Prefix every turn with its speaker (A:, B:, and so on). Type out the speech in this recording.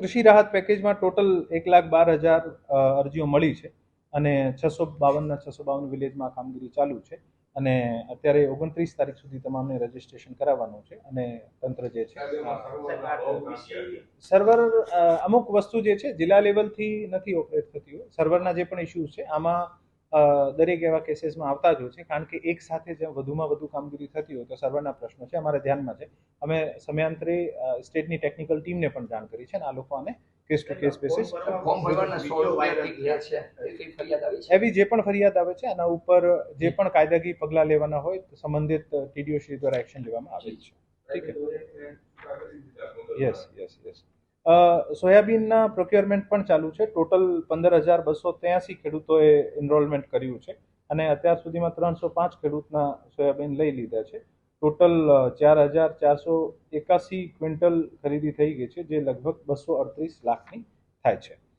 A: કૃષિ રાહત પેકેજમાં ટોટલ એક લાખ બાર હજાર અરજીઓ મળી છે અને છસો બાવનના છસો બાવન વિલેજમાં કામગીરી ચાલુ છે અને અત્યારે ઓગણત્રીસ તારીખ સુધી તમામને રજીસ્ટ્રેશન કરાવવાનું છે અને તંત્ર જે છે. સર્વર અમુક વસ્તુ જે છે, જિલ્લા લેવલથી નથી ઓપરેટ થતી હોય. સર્વરના જે પણ ઇસ્યુઝ છે, આમાં દરેક એવા કેસીસમાં આવતા જ હોય છે. કારણ કે એક સાથે જેમ વધુમાં વધુ કામગીરી થતી હોય તો સર્વરના પ્રશ્નો છે. અમારા ધ્યાનમાં છે. અમે સમયાંતરે સ્ટેટની ટેકનિકલ ટીમને પણ જાણ કરી છે અને આ લોકો આને કેસ ટુ કેસ બેસિસ એવી જે પણ ફરિયાદ આવે છે આના ઉપર જે પણ કાયદાકીય પગલાં લેવાના હોય તો સંબંધિત ટીડીઓ શ્રી દ્વારા એક્શન લેવામાં આવે છે. ઠીક છે? યસ યસ યસ સોયાબીનના પ્રોક્યોરમેન્ટ પણ ચાલુ છે. ટોટલ પંદર હજાર બસો ત્યાંસી ખેડૂતોએ એનરોલમેન્ટ કર્યું છે અને અત્યાર સુધીમાં ત્રણસો પાંચ ખેડૂતના સોયાબીન લઈ લીધા છે. ટોટલ ચાર હજાર ચારસો એકાસી ક્વિન્ટલ ખરીદી થઈ ગઈ છે, જે લગભગ બસો અડત્રીસ લાખની થાય છે.